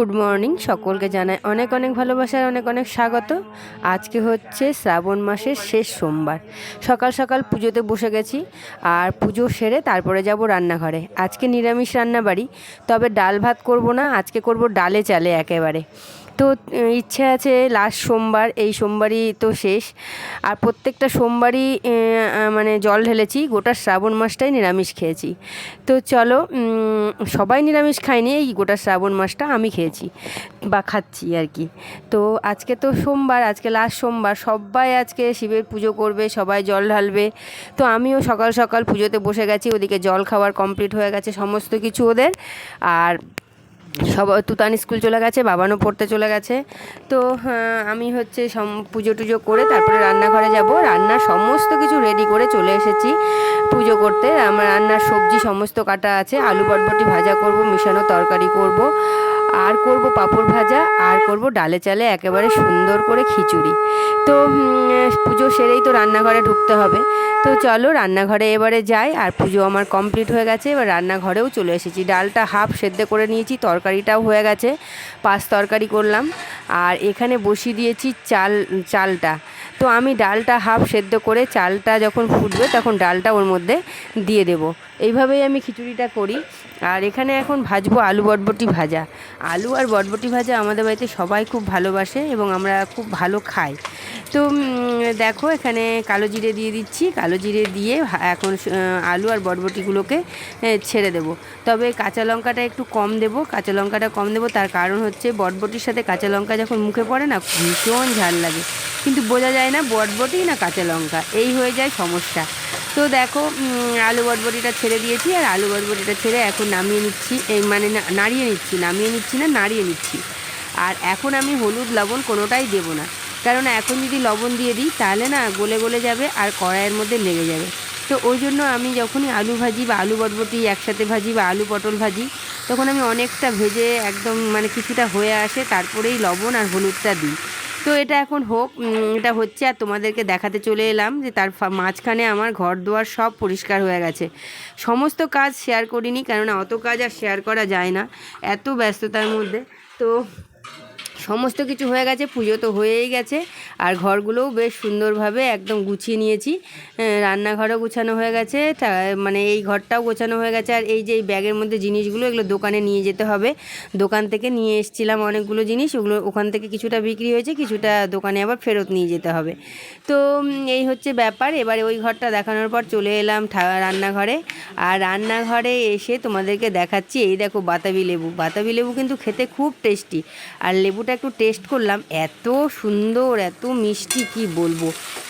Good morning সকলকে জানাই অনেক অনেক ভালোবাসার অনেক অনেক স্বাগত। আজকে হচ্ছে শ্রাবণ মাসের শেষ সোমবার। সকাল সকাল পুজোতে বসে গেছি আর পুজো সেরে তারপরে যাব রান্নাঘরে। আজকে নিরামিষ রান্না বাড়ি তবে ডাল ভাত করব না, আজকে করব ডালে চালে একেবারে। তো ইচ্ছে আছে লাস্ট সোমবার, এই সোমবারই তো শেষ। আর প্রত্যেকটা সোমবারই মানে জল ঢেলেছি, গোটা শ্রাবণ মাসটাই নিরামিষ খেয়েছি। তো চলো সবাই নিরামিষ খায়নি, এই গোটা শ্রাবণ মাসটা আমি খেয়েছি। বা খাচ্ছি আর কি। তো আজকে তো সোমবার, আজকে লাস্ট সোমবার। সবাই আজকে শিবের পুজো করবে, সবাই জল ঢালবে। তো আমিও সকাল সকাল পুজোতে বসে গেছি, ওদিকে জল খাওয়ার কমপ্লিট হয়ে গেছে সমস্ত কিছু ওদের। আর সব তুতান স্কুল চলে গেছে, বাবানও পড়তে চলে গেছে। তো আমি হচ্ছে সম, পুজো টুজো করে তারপরে রান্নাঘরে যাব। রান্নার সমস্ত কিছু রেডি করে চলে এসেছি পুজো করতে। আমার রান্নার সবজি সমস্ত কাটা আছে। আলু বটবটি ভাজা করব, মিশানো তরকারি করব, আর করব পাঁপড় ভাজা, আর করব ডালে চালে একেবারে সুন্দর করে খিচুড়ি। তো পুজো সেরেই তো রান্নাঘরে ঢুকতে হবে। তো চলো রান্নাঘরে এবারে যাই, আর পুজো আমার কমপ্লিট হয়ে গেছে। এবার রান্নাঘরেও চলে এসেছি। ডালটা হাফ সেদ্ধ করে নিয়েছি তরকারিটাও হয়ে গেছে পাঁচ তরকারি করলাম। আর এখানে বসিয়ে দিয়েছি চাল চালটা। তো আমি ডালটা হাফ সেদ্ধ করে চালটা যখন ফুটবে তখন ডালটা ওর মধ্যে দিয়ে দেব। এইভাবেই আমি খিচুড়িটা করি। আর এখানে এখন ভাজবো আলু বটবটি ভাজা। আলু আর বটবটি ভাজা আমাদের বাড়িতে সবাই খুব ভালোবাসে এবং আমরা খুব ভালো খাই। তো দেখো এখানে কালো জিরে দিয়ে দিচ্ছি। কালো জিরে দিয়ে এখন আলু আর বটবটিগুলোকে ছেড়ে দেব। তবে কাঁচা লঙ্কাটা একটু কম দেব। কাঁচা লঙ্কাটা কম দেব। তার কারণ হচ্ছে বটবটির সাথে কাঁচা লঙ্কা যখন মুখে পড়ে না, ভীষণ ঝাল লাগে। কিন্তু বোঝা যায় না বটবটি না কাঁচা লঙ্কা, এই হয়ে যায় সমস্যা। তো দেখো আলু বটবটিটা ছেড়ে দিয়েছি, আর আলু বটবটিটা ছেড়ে এখন নামিয়ে নিচ্ছি এই মানে নাড়িয়ে নিচ্ছি, নামিয়ে নিচ্ছি না, নাড়িয়ে নিচ্ছি। আর এখন আমি হলুদ লবণ কোনোটাই দেবো না, কারণ এখন যদি লবণ দিয়ে দিই, তাহলে না গলে গলে যাবে আর কড়াইয়ের মধ্যে লেগে যাবে। তো ওই জন্য আমি যখনই আলু ভাজি বা আলু বটবটি একসাথে ভাজি বা আলু পটল ভাজি, তখন আমি অনেকটা ভেজে একদম মানে কিছুটা হয়ে আসে, তারপরেই লবণ আর হলুদটা দিই। তো এটা এখন হোক এটা হচ্ছে আর তোমাদেরকে দেখাতে চলে এলাম যে তার মাঝখানে আমার ঘর দুয়ার সব পরিষ্কার হয়ে গেছে। সমস্ত কাজ শেয়ার করিনি কেননা অত কাজ আর শেয়ার করা যায় না, এত ব্যস্ততার মধ্যে। তো সমস্ত কিছু হয়ে গেছে, পুজো তো হয়েই গেছে। আর ঘরগুলোও বেশ সুন্দরভাবে একদম গুছিয়ে নিয়েছি। রান্নাঘরও গোছানো হয়ে গেছে মানে এই ঘরটাও গোছানো হয়ে গেছে। আর এই যে এই ব্যাগের মধ্যে জিনিসগুলো, এগুলো দোকানে নিয়ে যেতে হবে। দোকান থেকে নিয়ে এসেছিলাম অনেকগুলো জিনিস, ওগুলো ওখান থেকে কিছুটা বিক্রি হয়েছে, কিছুটা দোকানে আবার ফেরত নিয়ে যেতে হবে। তো এই হচ্ছে ব্যাপার। এবারে ওই ঘরটা দেখানোর পর চলে এলাম রান্নাঘরে। আর রান্নাঘরে এসে তোমাদেরকে দেখাচ্ছি, এই দেখো বাতাবি লেবু। বাতাবি লেবু কিন্তু খেতে খুব টেস্টি। আর লেবুটা একটু টেস্ট করলাম। এত সুন্দর, এত মিষ্টি, কি বলব?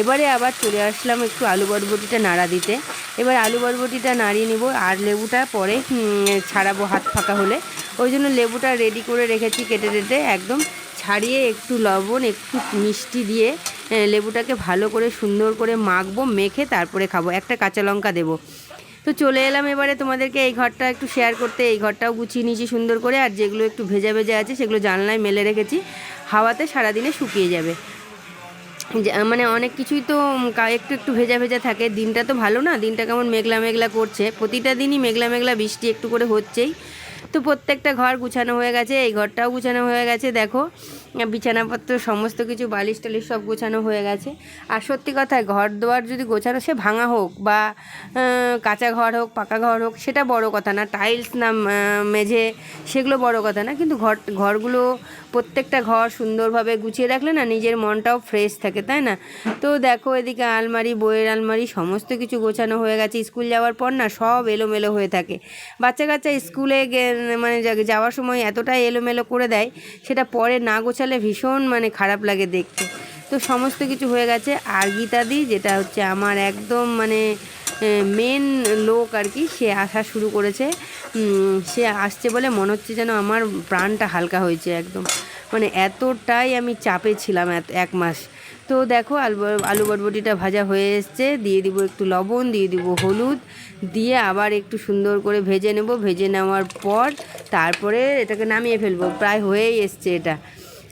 এবারে আবার চলে আসলাম একটু আলু বরবটিটা নাড়া দিতে। এবার আলু বরবটিটা নাড়িয়ে নিব, আর লেবুটা পরে ছাড়াবো হাত ফাঁকা হলে। ওই জন্য লেবুটা রেডি করে রেখেছি কেটে কেটে একদম ছাড়িয়ে একটু লবণ, একটু মিষ্টি দিয়ে লেবুটাকে ভালো করে সুন্দর করে মাখবো, মেখে তারপরে খাব। একটা কাঁচা লঙ্কা দেবো। তো চলে এলাম এবারে তোমাদেরকে এই ঘরটা একটু শেয়ার করতে। এই ঘরটাও গুছিয়ে নিয়েছি সুন্দর করে, আর যেগুলো একটু ভেজা ভেজা আছে সেগুলো জানলায় মেলে রেখেছি। হাওয়াতে সারাদিনে শুকিয়ে যাবে। মানে অনেক কিছুই তো একটু একটু ভেজা ভেজা থাকে। দিনটা তো ভালো না, দিনটা কেমন মেঘলা মেঘলা করছে। প্রতিটা দিনই মেঘলা মেঘলা বৃষ্টি একটু করে হচ্ছেই। তো প্রত্যেকটা ঘর গুছানো হয়ে গেছে, এই ঘরটাও গুছানো হয়ে গেছে, দেখো। বিছানাপত্র, সমস্ত কিছু, বালিশ টালিশ সব গোছানো হয়ে গেছে। আর সত্যি কথা, ঘর দোয়ার যদি গোছানো, সে ভাঙা হোক বা কাঁচা ঘর হোক, পাকা ঘর হোক, সেটা বড় কথা না। টাইলস না মেঝে, সেগুলো বড় কথা না। কিন্তু ঘর, ঘরগুলো প্রত্যেকটা ঘর সুন্দরভাবে গুছিয়ে রাখলে না নিজের মনটাও ফ্রেশ থাকে, তাই না? তো দেখো এদিকে আলমারি, বইয়ের আলমারি সমস্ত কিছু গোছানো হয়ে গেছে। স্কুল যাওয়ার পর না সব এলোমেলো হয়ে থাকে। বাচ্চা কাচ্চা স্কুলে মানে যাওয়ার সময় এতটাই এলোমেলো করে দেয়, সেটা পরে না গোছালে ভীষণ মানে খারাপ লাগে দেখতে। তো সমস্ত কিছু হয়ে গেছে। আর গীতাদি যেটা হচ্ছে আমার একদম মানে মেন লোক আর কি, সে আসা শুরু করেছে। সে আসছে বলে মনে হচ্ছে যেন আমার প্রাণটা হালকা হয়েছে একদম। মানে এতটাই আমি চাপে ছিলাম এক মাস। তো দেখো আলু বটবটিটা ভাজা হয়ে এসছে। দিয়ে দিব একটু লবণ, দিয়ে দিব হলুদ। দিয়ে আবার একটু সুন্দর করে ভেজে নেব। ভেজে নেওয়ার পর তারপরে এটাকে নামিয়ে ফেলব। প্রায় হয়েই এসছে এটা।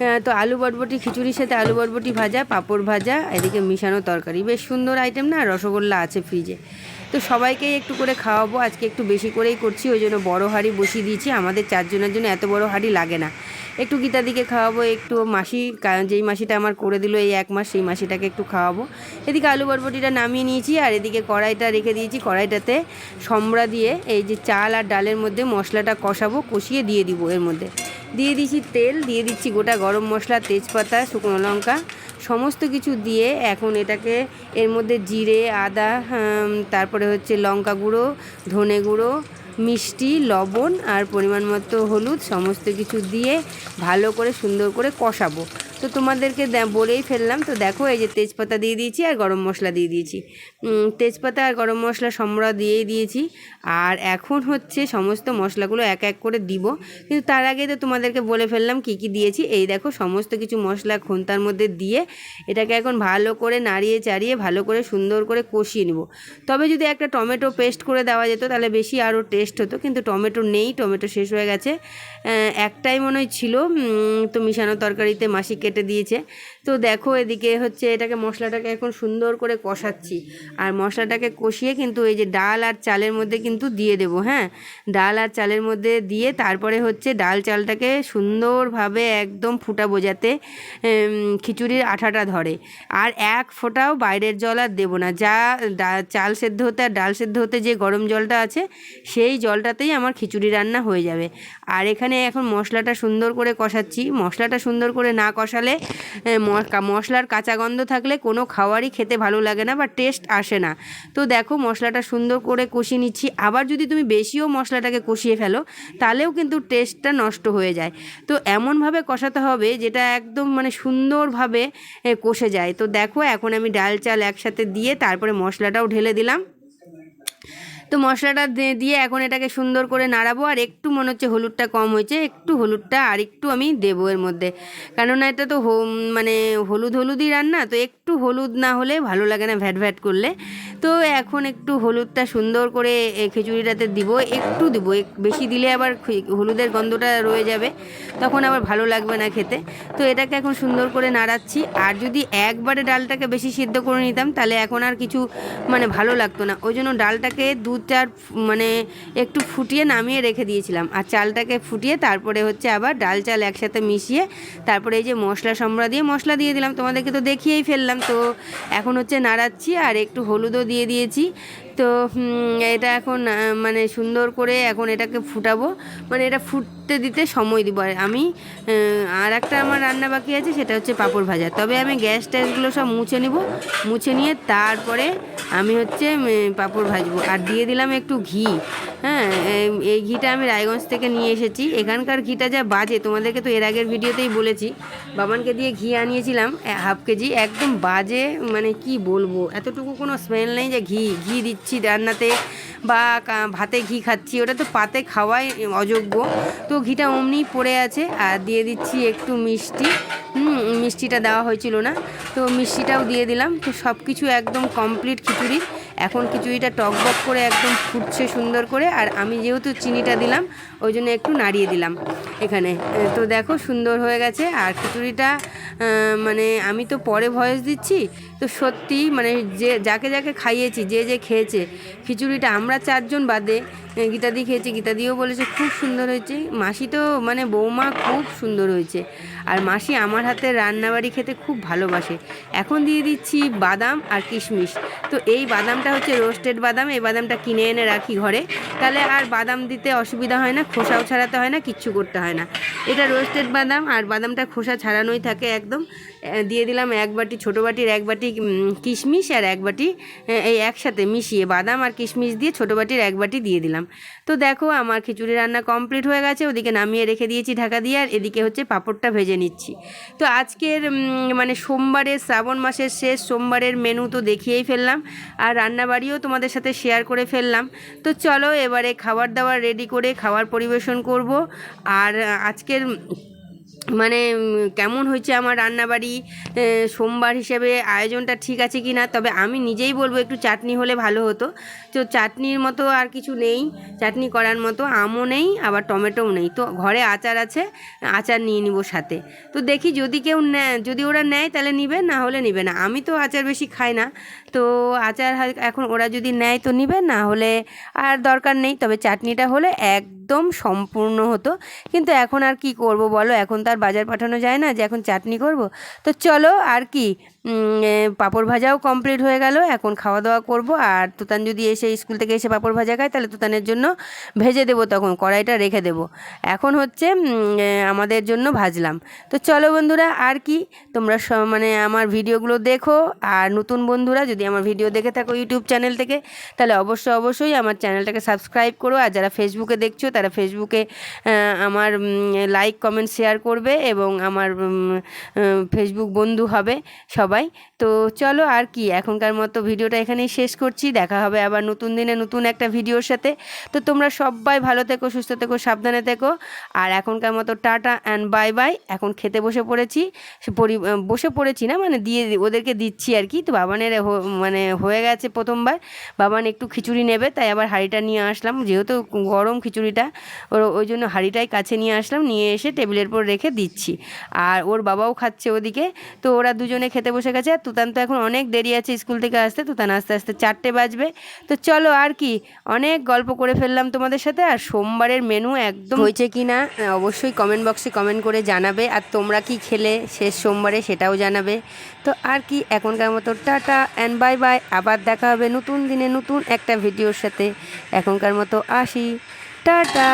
তো আলু বটবটি, খিচুড়ির সাথে আলু বটবটি ভাজা, পাঁপড় ভাজা, এদিকে মিশানো তরকারি। বেশ সুন্দর আইটেম না? রসগোল্লা আছে ফ্রিজে তো সবাইকেই একটু করে খাওয়াবো। আজকে একটু বেশি করেই করছি, ওই জন্য বড়ো হাঁড়ি বসিয়ে দিয়েছি। আমাদের চারজনের জন্য এত বড় হাঁড়ি লাগে না। একটু গীতাদিকে খাওয়াবো, একটু মাসি যেই মাসিটা আমার করে দিল এই এক মাস, সেই মাসিটাকে একটু খাওয়াবো। এদিকে আলু বরবটিটা নামিয়ে নিয়েছি, আর এদিকে কড়াইটা রেখে দিয়েছি। কড়াইটাতে সম্বরা দিয়ে এই যে চাল আর ডালের মধ্যে মশলাটা কষাবো, কষিয়ে দিয়ে দিব এর মধ্যে। দিয়ে দিয়েছি তেল, দিয়ে দিচ্ছি গোটা গরম মশলা, তেজপাতা, শুকনো লঙ্কা, সমস্ত কিছু দিয়ে এখন এটাকে এর মধ্যে জিরে, আদা তারপরে হচ্ছে লঙ্কা গুঁড়ো, ধনে গুঁড়ো মিষ্টি লবণ আর পরিমাণ মতো হলুদ সমস্ত কিছু দিয়ে ভালো করে সুন্দর করে কষাবো। তো তোমাদেরকে বলেই ফেললাম। তো দেখো, এই যে তেজপাতা দিয়ে দিয়েছি আর গরম মশলা দিয়ে দিয়েছি। তেজপাতা আর গরম মশলা সম্রা দিয়েই দিয়েছি। আর এখন হচ্ছে সমস্ত মশলাগুলো এক এক করে দিব। কিন্তু তার আগে তো তোমাদেরকে বলে ফেললাম কি কি দিয়েছি। এই দেখো, সমস্ত কিছু মশলা খুন্তার মধ্যে দিয়ে এটাকে এখন ভালো করে নাড়িয়ে চাড়িয়ে, ভালো করে সুন্দর করে কষিয়ে নেব। তবে যদি একটা টমেটো পেস্ট করে দেওয়া যেত, তাহলে বেশি আরও টেস্ট হতো। কিন্তু টমেটো নেই, টমেটো শেষ হয়ে গেছে। একটাই মনে হয় ছিল তো মিশানো তরকারিতে মাসি কেটে দিয়েছে। তো দেখো এদিকে হচ্ছে এটাকে মশলাটাকে এখন সুন্দর করে কষাচ্ছি। আর মশলাটাকে কষিয়ে কিন্তু এই যে ডাল আর চালের মধ্যে কিন্তু দিয়ে দেবো হ্যাঁ? ডাল আর চালের মধ্যে দিয়ে তারপরে হচ্ছে ডাল চালটাকে সুন্দরভাবে একদম ফুটা বোঝাতে খিচুড়ির আঠাটা ধরে। আর এক ফোঁটাও বাইরের জল আর দেবো না। যা চাল সেদ্ধ হতে আর ডাল সেদ্ধ হতে যে গরম জলটা আছে, সেই জলটাতেই আমার খিচুড়ি রান্না হয়ে যাবে। আর এখানে এখন মশলাটা সুন্দর করে কষাচ্ছি। মশলাটা সুন্দর করে না কষালে মশলার কাঁচা গন্ধ থাকলে কোনো খাবারই খেতে ভালো লাগে না বা টেস্ট আসে না। তো দেখো মশলাটা সুন্দর করে কষিয়ে নিচ্ছি। আবার যদি তুমি বেশিও মশলাটাকে কষিয়ে ফেলো, তাহলেও কিন্তু টেস্টটা নষ্ট হয়ে যায়। তো এমনভাবে কষাতে হবে যেটা একদম মানে সুন্দরভাবে কষে যায়। তো দেখো এখন আমি ডাল চাল একসাথে দিয়ে তারপরে মশলাটাও ঢেলে দিলাম। তো মশলাটা দিয়ে এখন এটাকে সুন্দর করে নাড়াবো, আর একটু মনে হচ্ছে হলুদটা কম হয়েছে, একটু হলুদটা আর একটু আমি দেবো এর মধ্যে। কেননা এটা তো মানে হলুদ হলুদই রান্না, তো একটু হলুদ না হলে ভালো লাগে না ভ্যাট ভ্যাট করলে। তো এখন একটু হলুদটা সুন্দর করে খিচুড়িটাতে দিব, একটু দিব বেশি দিলে আবার হলুদের গন্ধটা রয়ে যাবে, তখন আবার ভালো লাগবে না খেতে। তো এটাকে এখন সুন্দর করে নাড়াচ্ছি, আর যদি একবারে ডালটাকে বেশি সিদ্ধ করে নিতাম, তাহলে এখন আর কিছু মানে ভালো লাগতো না। ওই জন্য ডালটাকে দু ফু- মানে একটু ফুটিয়ে নামিয়ে রেখে দিয়েছিলাম। আর চালটাকে ফুটিয়ে তারপরে হচ্ছে আবার ডাল চাল একসাথে মিশিয়ে তারপরে এই যে মশলা সম্রা দিয়ে মশলা দিয়ে দিলাম। তোমাদেরকে তো দেখিয়েই ফেললাম। তো এখন হচ্ছে নাড়াচ্ছি আর একটু হলুদও দিয়ে দিয়েছি। তো এটা এখন মানে সুন্দর করে এখন এটাকে ফুটাবো। মানে এটা ফুটতে দিতে দিতে সময় দিব। আর আমি আর একটা আমার রান্না বাকি আছে, সেটা হচ্ছে পাঁপড় ভাজা। তবে আমি গ্যাস ট্যাসগুলো সব মুছে নিব। মুছে নিয়ে তারপরে আমি হচ্ছে পাঁপড় ভাজবো। আর দিয়ে দিলাম একটু ঘি। হ্যাঁ এই- ঘিটা আমি রায়গঞ্জ থেকে নিয়ে এসেছি। এখানকার ঘিটা যা বাজে, তোমাদেরকে তো এর আগের ভিডিওতেই বলেছি। বাবানকে দিয়ে ঘি আনিয়েছিলাম হাফ কেজি। একদম বাজে মানে কি বলব? এতটুকু কোনো স্মেল নেই যে ঘি ঘি দিচ্ছি রান্নাতে। বা ভাতে ঘি খাচ্ছি, ওটা তো পাতে খাওয়াই অযোগ্য। তো ঘিটা অমনি পড়ে আছে আর দিয়ে দিচ্ছি একটু মিষ্টি। মিষ্টিটা দেওয়া হয়েছিল না। তো মিষ্টিটাও দিয়ে দিলাম। তো সব কিছু একদম কমপ্লিট খিচুড়ি। এখন খিচুড়িটা টক টকবক করে একদম ফুটছে সুন্দর করে। আর আমি যেহেতু চিনিটা দিলাম, ওই জন্য একটু নাড়িয়ে দিলাম এখানে। তো দেখো সুন্দর হয়ে গেছে। আর খিচুড়িটা মানে আমি তো পরে ভয়েস দিচ্ছি। তো সত্যি মানে যে, যাকে যাকে খাইয়েছি, যে যে খেয়েছে, খিচুড়িটা আমরা চারজন বাদে গীতাদি খেয়েছে। গীতাদিও বলেছে খুব সুন্দর হয়েছে। মাসি তো মানে বৌমা খুব সুন্দর হয়েছে। আর মাসি আমার হাতে রান্নাবাড়ি খেতে খুব ভালোবাসে। এখন দিয়ে দিচ্ছি বাদাম আর কিশমিশ। তো এই বাদামটা হচ্ছে রোস্টেড বাদাম। এই বাদামটা কিনে এনে রাখি ঘরে। তাহলে আর বাদাম দিতে অসুবিধা হয় না, খোসাও ছাড়াতে হয় না, কিচ্ছু করতে হয় না। এটা রোস্টেড বাদাম, আর বাদামটা খোসা ছাড়ানোই থাকে একদম। দিয়ে দিলাম এক বাটি, ছোটো বাটির এক বাটি কিশমিশ আর এক বাটি এই একসাথে মিশিয়ে বাদাম আর কিশমিশ দিয়ে ছোটো বাটির এক বাটি দিয়ে দিলাম। তো দেখো আমার খিচুড়ি রান্না কমপ্লিট হয়ে গেছে, ওদিকে নামিয়ে রেখে দিয়েছি ঢাকা দিয়ে আর এদিকে হচ্ছে পাঁপড়টা ভেজে নিচ্ছি। তো আজকের মানে সোমবারের শ্রাবণ মাসের শেষ সোমবারের মেনু তো দেখিয়েই ফেললাম, আর রান্নাবাড়িও তোমাদের সাথে শেয়ার করে ফেললাম। তো চলো এবারে খাবার দাবার রেডি করে খাবার পরিবেশন করব, আর আজকের মানে কেমন হয়েছে আমার রান্নাবাড়ি সোমবার হিসেবে আয়োজনটা ঠিক আছে কি না? তবে আমি নিজেই বলব একটু চাটনি হলে ভালো হতো। তো চাটনির মতো আর কিছু নেই, চাটনি করার মতো আমও নেই, আবার টমেটোও নেই। তো ঘরে আচার আছে, আচার নিয়ে নিব সাথে। তো দেখি যদি কেউ নেয় যদি ওরা নেয় তাহলে নিবে, না হলে নিবে না। আমি তো আচার বেশি খাই না। তো আচার এখন ওরা যদি নেয় তো নিবে, না হলে আর দরকার নেই। তবে চাটনিটা হলে একদম সম্পূর্ণ হতো। কিন্তু এখন আর কি করব বলো? এখন তো আর বাজার পাঠানো যায় না যে এখন চাটনি করব। তো চলো আর কি পাঁপড় ভাজাও কমপ্লিট হয়ে গেল, এখন খাওয়া দাওয়া করব। আর তুতান যদি এসে স্কুল থেকে এসে পাঁপড় ভাজা খায়, তাহলে তুতানের জন্য ভেজে দেবো তখন, কড়াইটা রেখে দেবো। এখন হচ্ছে আমাদের জন্য ভাজলাম। তো চলো বন্ধুরা, আর কি, তোমরা মানে আমার ভিডিওগুলো দেখো। আর নতুন বন্ধুরা, যদি আমার ভিডিও দেখে থাকো ইউটিউব চ্যানেল থেকে, তাহলে অবশ্যই অবশ্যই আমার চ্যানেলটাকে সাবস্ক্রাইব করো। আর যারা ফেসবুকে দেখছ, তারা ফেসবুকে আমার লাইক কমেন্ট শেয়ার করবে। এবং আমার ফেসবুক বন্ধু হবে সবাই। তো চলো আর কি, এখনকার মতো ভিডিওটা এখানেই শেষ করছি। দেখা হবে আবার নতুন দিনে নতুন একটা ভিডিওর সাথে। তো তোমরা সবাই ভালো থেকো, সুস্থ থেকো, সাবধানে থেকো। আর এখনকার মতো টাটা অ্যান্ড বাই বাই এখন খেতে বসে পড়েছি পরি বসে পড়েছি না মানে দিয়ে ওদেরকে দিচ্ছি আর কি। তো বাবানের মানে হয়ে গেছে প্রথমবার। বাবান একটু খিচুড়ি নেবে, তাই আবার হাঁড়িটা নিয়ে আসলাম। যেহেতু গরম খিচুড়িটা ওর ওই জন্য হাঁড়িটাই কাছে নিয়ে আসলাম। নিয়ে এসে টেবিলের উপর রেখে দিচ্ছি। আর ওর বাবাও খাচ্ছে ওদিকে। তো ওরা দুজনে খেতে বসে গেছে। আর তুতান তো এখন অনেক দেরি আছে স্কুল থেকে আসতে। তুতান আস্তে আস্তে চারটে বাজবে। তো চলো আর কি, অনেক গল্প করে ফেললাম তোমাদের সাথে। আর সোমবারের মেনু একদম হয়েছে কি না, অবশ্যই কমেন্ট বক্সে কমেন্ট করে জানাবে। আর তোমরা কি খেলে শেষ সোমবারে সেটাও জানাবে। তো আর কি, এখনকার মতো টাটা অ্যান্ড বাই বাই আবার দেখা হবে নতুন দিনে নতুন একটা ভিডিওর সাথে। এখনকার মতো আসি। টাটা!